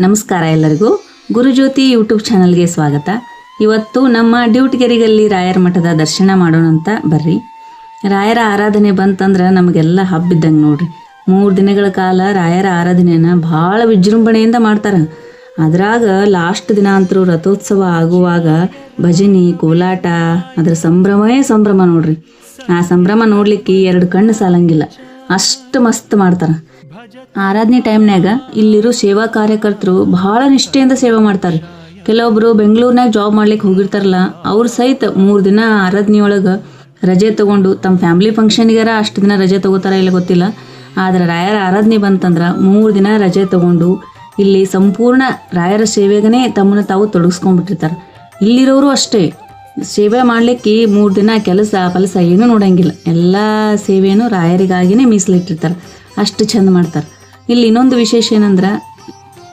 ನಮಸ್ಕಾರ ಎಲ್ಲರಿಗೂ. ಗುರುಜ್ಯೋತಿ ಯೂಟ್ಯೂಬ್ ಚಾನಲ್ಗೆ ಸ್ವಾಗತ. ಇವತ್ತು ನಮ್ಮ ಡ್ಯೂಟ್ಗೆರಿಗಲ್ಲಿ ರಾಯರ ಮಠದ ದರ್ಶನ ಮಾಡೋಣ ಅಂತ ಬರ್ರಿ. ರಾಯರ ಆರಾಧನೆ ಬಂತಂದ್ರೆ ನಮಗೆಲ್ಲ ಹಬ್ಬಿದ್ದಂಗೆ ನೋಡ್ರಿ. ಮೂರು ದಿನಗಳ ಕಾಲ ರಾಯರ ಆರಾಧನೆಯನ್ನ ಭಾಳ ವಿಜೃಂಭಣೆಯಿಂದ ಮಾಡ್ತಾರೆ. ಅದ್ರಾಗ ಲಾಸ್ಟ್ ದಿನ ಅಂತರೂ ರಥೋತ್ಸವ ಆಗುವಾಗ ಭಜನಿ, ಕೋಲಾಟ, ಅದರ ಸಂಭ್ರಮವೇ ಸಂಭ್ರಮ ನೋಡ್ರಿ. ಆ ಸಂಭ್ರಮ ನೋಡ್ಲಿಕ್ಕೆ ಎರಡು ಕಣ್ಣು ಸಾಲಂಗಿಲ್ಲ. ಅಷ್ಟು ಮಸ್ತ್ ಮಾಡ್ತಾರ. ಆರಾಧನೆ ಟೈಮ್ನಾಗ ಇಲ್ಲಿರೋ ಸೇವಾ ಕಾರ್ಯಕರ್ತರು ಬಹಳ ನಿಷ್ಠೆಯಿಂದ ಸೇವೆ ಮಾಡ್ತಾರೆ. ಕೆಲವೊಬ್ರು ಬೆಂಗಳೂರಿನಾಗ ಜಾಬ್ ಮಾಡ್ಲಿಕ್ಕೆ ಹೋಗಿರ್ತಾರಲ್ಲ, ಅವ್ರು ಸಹಿತ ಮೂರು ದಿನ ಆರಾಧನೆಯೊಳಗ ರಜೆ ತಗೊಂಡು ತಮ್ಮ ಫ್ಯಾಮಿಲಿ ಫಂಕ್ಷನ್ಗಾರ ಅಷ್ಟು ದಿನ ರಜೆ ತಗೋತಾರ ಇಲ್ಲ ಗೊತ್ತಿಲ್ಲ. ಆದ್ರೆ ರಾಯರ ಆರಾಧನೆ ಬಂತಂದ್ರೆ ಮೂರು ದಿನ ರಜೆ ತಗೊಂಡು ಇಲ್ಲಿ ಸಂಪೂರ್ಣ ರಾಯರ ಸೇವೆಗನೇ ತಮ್ಮನ್ನ ತಾವು ತೊಡಗಿಸ್ಕೊಂಡ್ಬಿಟ್ಟಿರ್ತಾರೆ. ಇಲ್ಲಿರೋರು ಅಷ್ಟೇ. ಸೇವೆ ಮಾಡ್ಲಿಕ್ಕೆ ಮೂರು ದಿನ ಕೆಲಸ, ಫಲಸ ಏನೂ ನೋಡಂಗಿಲ್ಲ. ಎಲ್ಲ ಸೇವೆಯನ್ನು ರಾಯರಿಗಾಗಿನೇ ಮೀಸಲಿಟ್ಟಿರ್ತಾರೆ. ಅಷ್ಟು ಚಂದ ಮಾಡ್ತಾರೆ. ಇಲ್ಲಿ ಇನ್ನೊಂದು ವಿಶೇಷ ಏನಂದ್ರೆ,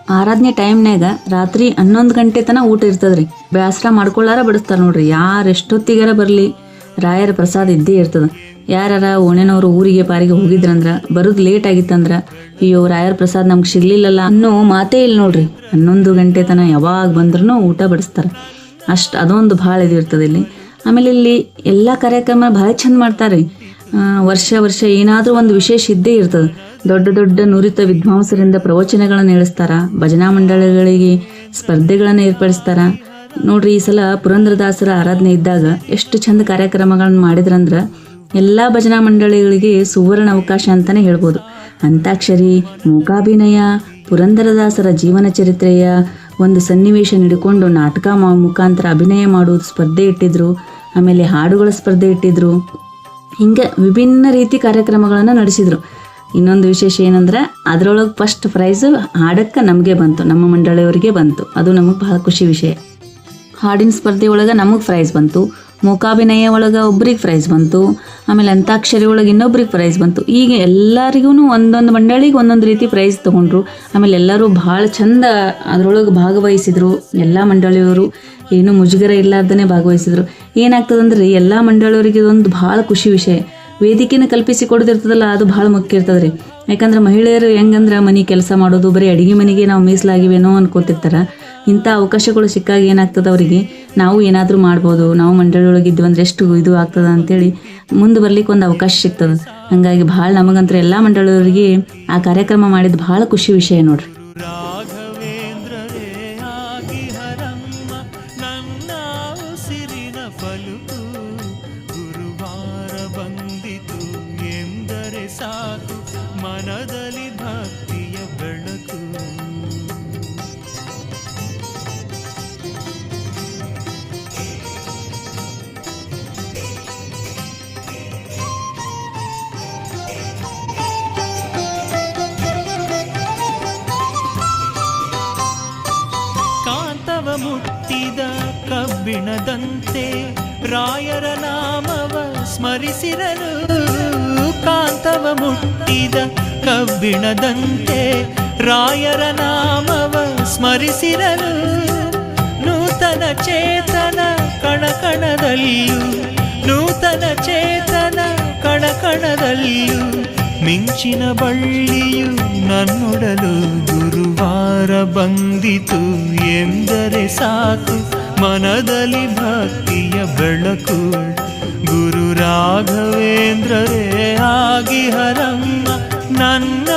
ಆರಾಧನೆ ಟೈಮ್ನ್ಯಾಗ ರಾತ್ರಿ ಹನ್ನೊಂದು ಗಂಟೆ ತನಕ ಊಟ ಇರ್ತದ್ರಿ. ಬೇಸರ ಮಾಡ್ಕೊಳ್ಳಾರ ಬಿಡಿಸ್ತಾರೆ ನೋಡ್ರಿ. ಯಾರು ಎಷ್ಟೊತ್ತಿಗಾರ ಬರಲಿ, ರಾಯರ ಪ್ರಸಾದ ಇದ್ದೇ ಇರ್ತದೆ. ಯಾರಾರ ಓಣೆನವರು ಊರಿಗೆ ಪಾರಿಗೆ ಹೋಗಿದ್ರಂದ್ರ, ಬರೋದು ಲೇಟ್ ಆಗಿತ್ತಂದ್ರೆ, ಅಯ್ಯೋ ರಾಯರ ಪ್ರಸಾದ ನಮ್ಗೆ ಸಿಗ್ಲಿಲ್ಲಲ್ಲ ಅನ್ನೋ ಮಾತೇ ಇಲ್ಲ ನೋಡ್ರಿ. ಹನ್ನೊಂದು ಗಂಟೆ ತನಕ ಯಾವಾಗ ಬಂದ್ರೂ ಊಟ ಬಡಿಸ್ತಾರೆ. ಅಷ್ಟು ಅದೊಂದು ಭಾಳ ಇದು ಇರ್ತದೆ ಇಲ್ಲಿ. ಆಮೇಲೆ ಇಲ್ಲಿ ಎಲ್ಲ ಕಾರ್ಯಕ್ರಮ ಭಾಳ ಚಂದ ಮಾಡ್ತಾರೆ ವರ್ಷ ವರ್ಷ ಏನಾದರೂ ಒಂದು ವಿಶೇಷ ಇದ್ದೇ ಇರ್ತದೆ. ದೊಡ್ಡ ದೊಡ್ಡ ನುರಿತ ವಿದ್ವಾಂಸರಿಂದ ಪ್ರವಚನಗಳನ್ನು ನಡೆಸ್ತಾರ ಭಜನಾ ಮಂಡಳಿಗಳಿಗೆ ಸ್ಪರ್ಧೆಗಳನ್ನು ಏರ್ಪಡಿಸ್ತಾರ. ನೋಡ್ರಿ, ಈ ಸಲ ಪುರಂದ್ರದಾಸರ ಆರಾಧನೆ ಇದ್ದಾಗ ಎಷ್ಟು ಚಂದ ಕಾರ್ಯಕ್ರಮಗಳನ್ನು ಮಾಡಿದ್ರಂದ್ರ ಎಲ್ಲ ಭಜನಾ ಮಂಡಳಿಗಳಿಗೆ ಸುವರ್ಣ ಅವಕಾಶ ಅಂತಾನೆ ಹೇಳ್ಬೋದು. ಅಂತಾಕ್ಷರಿ, ಮೂಕಾಭಿನಯ, ಪುರಂದರದಾಸರ ಜೀವನ ಚರಿತ್ರೆಯ ಒಂದು ಸನ್ನಿವೇಶ ನಡ್ಕೊಂಡು ನಾಟಕ ಮುಖಾಂತರ ಅಭಿನಯ ಮಾಡುವುದು ಸ್ಪರ್ಧೆ ಇಟ್ಟಿದ್ರು, ಆಮೇಲೆ ಹಾಡುಗಳ ಸ್ಪರ್ಧೆ ಇಟ್ಟಿದ್ರು. ಹಿಂಗೆ ವಿಭಿನ್ನ ರೀತಿ ಕಾರ್ಯಕ್ರಮಗಳನ್ನು ನಡೆಸಿದರು. ಇನ್ನೊಂದು ವಿಶೇಷ ಏನಂದ್ರೆ, ಅದರೊಳಗೆ ಫಸ್ಟ್ ಪ್ರೈಸು ಹಾಡಕ್ಕೆ ನಮಗೆ ಬಂತು, ನಮ್ಮ ಮಂಡಳಿಯವರಿಗೆ ಬಂತು. ಅದು ನಮಗೆ ಬಹಳ ಖುಷಿ ವಿಷಯ. ಹಾಡಿನ ಸ್ಪರ್ಧೆಯೊಳಗೆ ನಮಗೆ ಪ್ರೈಸ್ ಬಂತು. ಮೂಕಾಭಿನಯ ಒಳಗೆ ಒಬ್ರಿಗೆ ಪ್ರೈಸ್ ಬಂತು, ಆಮೇಲೆ ಅಂತಾಕ್ಷರಿ ಒಳಗೆ ಇನ್ನೊಬ್ರಿಗೆ ಪ್ರೈಸ್ ಬಂತು. ಈಗ ಎಲ್ಲರಿಗೂ ಒಂದೊಂದು ಮಂಡಳಿಗೆ ಒಂದೊಂದು ರೀತಿ ಪ್ರೈಸ್ ತೊಗೊಂಡ್ರು. ಆಮೇಲೆ ಎಲ್ಲರೂ ಭಾಳ ಚಂದ ಅದರೊಳಗೆ ಭಾಗವಹಿಸಿದ್ರು. ಎಲ್ಲ ಮಂಡಳಿಯವರು ಏನು ಮುಜುಗರ ಇಲ್ಲಾರ್ದೇ ಭಾಗವಹಿಸಿದ್ರು. ಏನಾಗ್ತದಂದ್ರೆ ಎಲ್ಲ ಮಂಡಳಿಯವರಿಗೆ ಇದೊಂದು ಭಾಳ ಖುಷಿ ವಿಷಯ. ವೇದಿಕೆನ ಕಲ್ಪಿಸಿ ಕೊಡೋದಿರ್ತದಲ್ಲ, ಅದು ಭಾಳ ಮುಖ್ಯ ಇರ್ತದೆ ರೀ ಯಾಕಂದ್ರೆ ಮಹಿಳೆಯರು ಹೆಂಗಂದ್ರೆ ಮನೆ ಕೆಲಸ ಮಾಡೋದು, ಬರೀ ಅಡುಗೆ ಮನೆಗೆ ನಾವು ಮೀಸಲಾಗಿವೇನೋ ಅನ್ಕೋತಿರ್ತಾರ. ಇಂಥ ಅವಕಾಶಗಳು ಸಿಕ್ಕಾಗ ಏನಾಗ್ತದೆ ಅವರಿಗೆ? ನಾವು ಏನಾದರೂ ಮಾಡ್ಬೋದು, ನಾವು ಮಂಡಳಿಯೊಳಗೆ ಇದ್ವಿ ಅಂದ್ರೆ ಎಷ್ಟು ಇದು ಆಗ್ತದೆ ಅಂತೇಳಿ ಮುಂದೆ ಬರ್ಲಿಕ್ಕೆ ಒಂದು ಅವಕಾಶ ಸಿಗ್ತದೆ. ಹಂಗಾಗಿ ಭಾಳ ನಮಗಂತೂ ಎಲ್ಲ ಮಂಡಳಿಯವರಿಗೆ ಆ ಕಾರ್ಯಕ್ರಮ ಮಾಡಿದ ಭಾಳ ಖುಷಿ ವಿಷಯ ನೋಡ್ರಿ. ಮನದಲ್ಲಿ ಕಬ್ಬಿಣದಂತೆ ರಾಯರ ನಾಮವ ಸ್ಮರಿಸಿರಲು ಕಾಂತವ ಮುಟ್ಟಿದ ಕಬ್ಬಿಣದಂತೆ ರಾಯರ ನಾಮವ ಸ್ಮರಿಸಿರಲು ನೂತನ ಚೇತನ ಕಣಕಣದಲ್ಲಿಯೂ, ನೂತನ ಚೇತನ ಕಣಕಣದಲ್ಲಿಯೂ, ಮಿಂಚಿನ ಬಳ್ಳಿಯು ನನ್ನೊಡಲು ಗುರುವಾರ ಬಂದಿತು ಎಂದರೆ ಸಾಕು. ಮನದಲ್ಲಿ ಭಕ್ತಿಯ ಬೆಳಕು. ಗುರು ರಾಘವೇಂದ್ರರೇ ಆಗಿಹರಮ್ಮ ನನ್ನ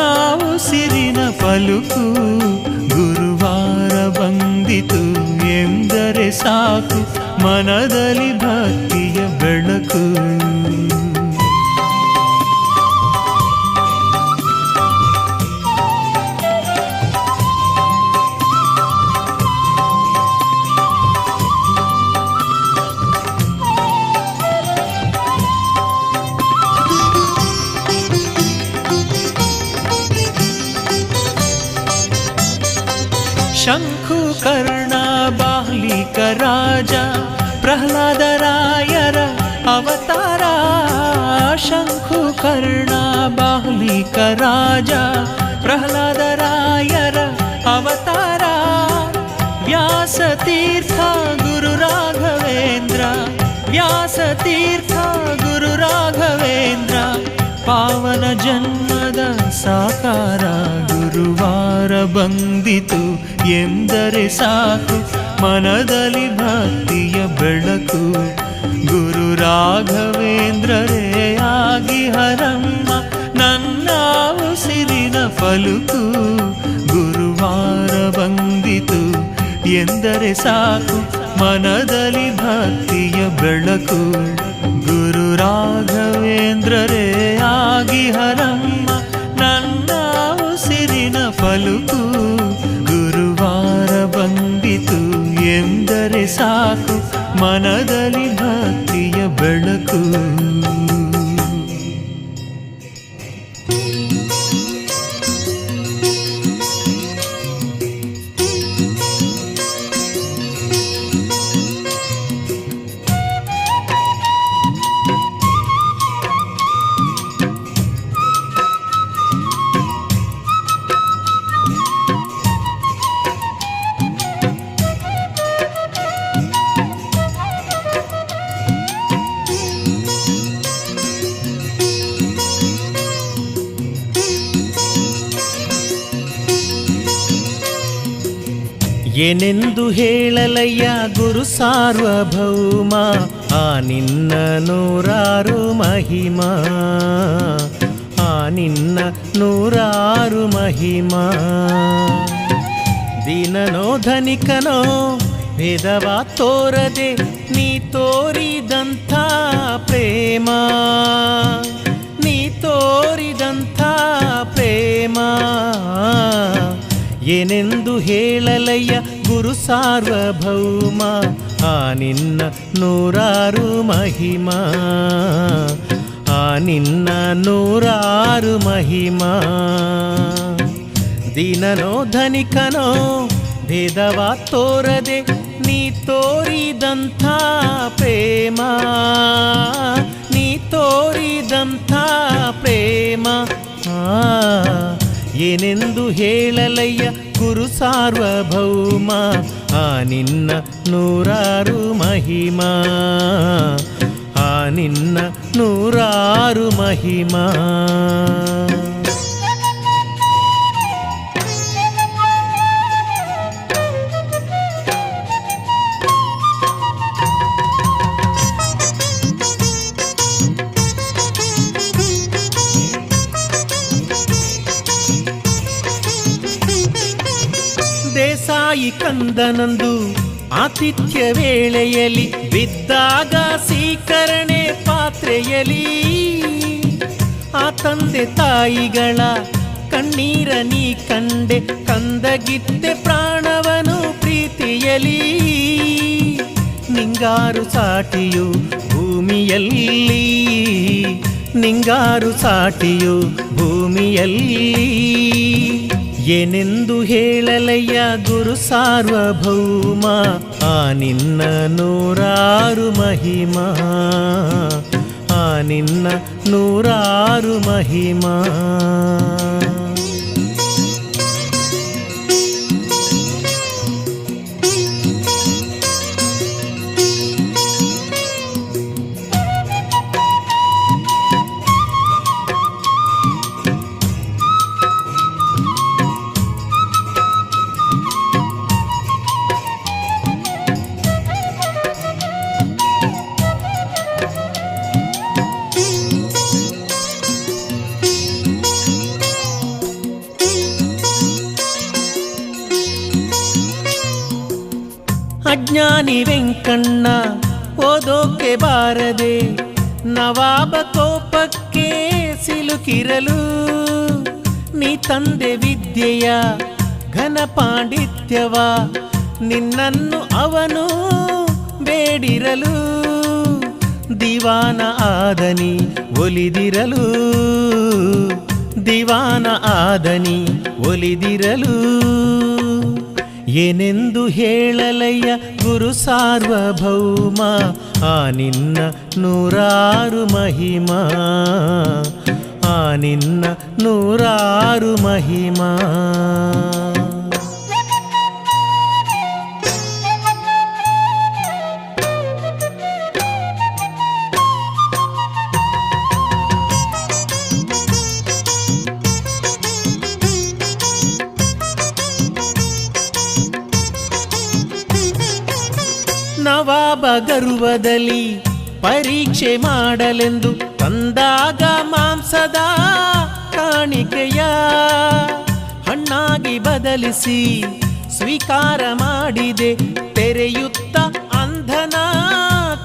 ಉಸಿರಿನ ಪಲುಕು ಗುರುವಾರ ಬಂದಿತು ಎಂದರೆ ಸಾಕು, ಮನದಲ್ಲಿ ಭಕ್ತಿಯ शङ्खु प्रह्लादरायर अवतारा शङ्खु प्रह्लादरायर अवतारा व्यासतीर्थ गुरुराघवेन्द्र व्यासतीर्थ गुरुराघवेन्द्र पावनजन्मद साकारा गुरुवा। ಬಂದಿತು ಎಂದರೆ ಸಾಕು, ಮನದಲ್ಲಿ ಭಕ್ತಿಯ ಬೆಳಕು. ಗುರು ರಾಘವೇಂದ್ರರೇ ಆಗಿ ಹರಮ್ಮ, ನನ್ನ ಉಸಿರಿನ ಫಲುಕು. ಗುರುವಾರ ಬಂದಿತು ಎಂದರೆ ಸಾಕು, ಮನದಲ್ಲಿ ಭಕ್ತಿಯ ಬೆಳಕು. ಗುರು ರಾಘವೇಂದ್ರರೇ ಆಗಿ ಹರಮ್ಮ ಫಲುಕು ಗುರುವಾರ ಬಂದಿತು ಎಂದರೆ ಸಾಕು ಮನದಲ್ಲಿ ಭಕ್ತಿಯ ಬೆಳಕು. ಏನೆಂದು ಹೇಳಲಯ್ಯ ಗುರು ಸಾರ್ವಭೌಮ ಆ ನಿನ್ನ ನೂರಾರು ಮಹಿಮಾ ಆ ನಿನ್ನ ನೂರಾರು ಮಹಿಮಾ ದೀನನೋ ಧನಿಕನೋ ಭೇದವ ತೋರದೆ ನೀ ತೋರಿದಂಥ ಪ್ರೇಮ ನೀ ತೋರಿದಂಥ ಪ್ರೇಮ ಏನೆಂದು ಹೇಳಲಯ್ಯ ಗುರು ಸಾರ್ವಭೌಮ? ಆ ನಿನ್ನ ನೂರಾರು ಮಹಿಮಾ. ಆ ನಿನ್ನ ನೂರಾರು ಮಹಿಮಾ. ದೀನನೋ ಧನಿಕನೋ ಭೇದವ ತೋರದೆ ನೀ ತೋರಿದಂಥ ಪ್ರೇಮ. ನೀ ತೋರಿದಂಥ ಪ್ರೇಮ. ಆ, ಏನೆಂದು ಹೇಳಲಯ್ಯ ಗುರು ಸಾರ್ವಭೌಮ? ಆ ನಿನ್ನ ನೂರಾರು ಮಹಿಮಾ. ಆ ನಿನ್ನ ನೂರಾರು ಮಹಿಮಾ. ಕಂದನಂದು ಆತಿಥ್ಯ ವೇಳೆಯಲ್ಲಿ ಬಿದ್ದಾಗ ಸೀಕರಣೆ ಪಾತ್ರೆಯಲ್ಲಿ ಆ ತಂದೆ ತಾಯಿಗಳ ಕಣ್ಣೀರ ನೀ ಕಂಡೆ ಕಂದಗಿತ್ತೆ ಪ್ರಾಣವನು ಪ್ರೀತಿಯಲಿ ನಿಂಗಾರು ಸಾಟಿಯು ಭೂಮಿಯಲ್ಲಿ, ನಿಂಗಾರು ಸಾಟಿಯು ಭೂಮಿಯಲ್ಲಿ. ಏನೆಂದು ಹೇಳಲಯ್ಯ ಗುರು ಸಾರ್ವಭೌಮ? ಆ ನಿನ್ನ ನೂರಾರು ಮಹಿಮಾ. ಆ ನಿನ್ನ ನೂರಾರು ಮಹಿಮಾ. ಅಜ್ಞಾನಿ ವೆಂಕಣ್ಣ, ಓದೋಕೆ ಬಾರದೆ ನವಾಬ ಕೋಪಕ್ಕೆ ಸಿಲುಕಿರಲು. ನೀ ತಂದೆ ವಿದ್ಯೆಯ ಘನ ಪಾಂಡಿತ್ಯವ, ನಿನ್ನನ್ನು ಅವನು ಬೇಡಿರಲು. ದಿವಾನ ಆದನಿ ಒಲಿದಿರಲು. ದಿವಾನ ಆದನಿ ಒಲಿದಿರಲು. ಏನೆಂದು ಹೇಳಲಯ್ಯ ಗುರು ಸಾರ್ವಭೌಮ? ಆ ನಿನ್ನ ನೂರಾರು ಮಹಿಮಾ. ಆ ನಿನ್ನ ನೂರಾರು ಮಹಿಮಾ. ನವಾಬ ಗರ್ವದಲ್ಲಿ ಪರೀಕ್ಷೆ ಮಾಡಲೆಂದು ತಂದಾಗ ಮಾಂಸದ ಕಾಣಿಕೆಯ ಹಣ್ಣಾಗಿ ಬದಲಿಸಿ ಸ್ವೀಕಾರ ಮಾಡಿದೆ ತೆರೆಯುತ್ತ ಅಂಧನ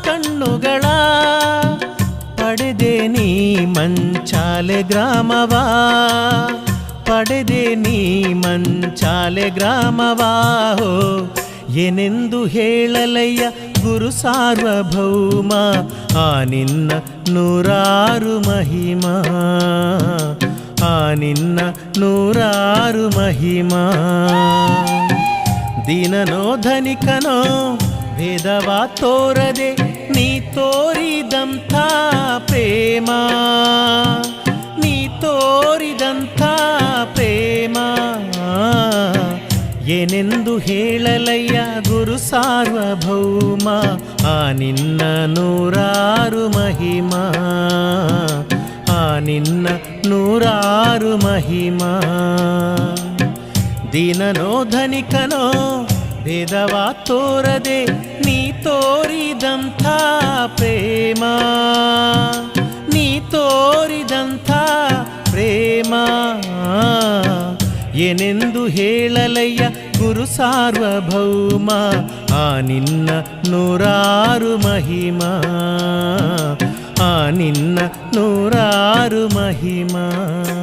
ಕಣ್ಣುಗಳ. ಪಡೆದೆ ನೀ ಮಂಚಾಲೆ ಗ್ರಾಮವಾ, ಪಡೆದೆ ನೀ ಮಂಚಾಲೆ ಗ್ರಾಮವಾ ಹೋ. ಏನೆಂದು ಹೇಳಲಯ್ಯ ಗುರು ಸಾರ್ವಭೌಮ ಆ ನಿನ್ನ ನೂರಾರು ಮಹಿಮಾ ಆ ನಿನ್ನ ನೂರಾರು ಮಹಿಮಾ ದೀನನೋ ಧನಿಕನೋ ಭೇದವ ತೋರದೆ ನೀ ತೋರಿದಂಥ ಪ್ರೇಮ ನೀ ತೋರಿದಂಥ ಪ್ರೇಮ ಏನೆಂದು ಹೇಳಲಯ್ಯ ಗುರು ಸಾರ್ವಭೌಮ ಆ ನಿನ್ನ ನೂರಾರು ಮಹಿಮಾ ಆ ನಿನ್ನ ನೂರಾರು ಮಹಿಮಾ ದೀನನೋ ಧನಿಕನೋ ಭೇದವ ತೋರದೆ ನೀ ತೋರಿದಂಥ ಪ್ರೇಮ ನೀ ತೋರಿದಂಥ ಪ್ರೇಮ ಏನೆಂದು ಹೇಳಲಯ್ಯ ಗುರು ಸಾರ್ವಭೌಮ? ಆ ನಿನ್ನ ನೂರಾರು ಮಹಿಮಾ. ಆ ನಿನ್ನ ನೂರಾರು ಮಹಿಮಾ.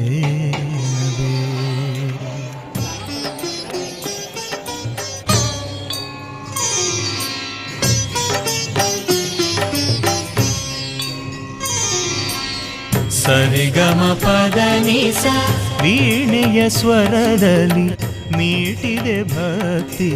ಸರಿಗಮ ಪದನಿಸ ವೀಣೆಯ ಸ್ವರದಲ್ಲಿ ಮೀಟಿದೆ ಭಕ್ತಿ.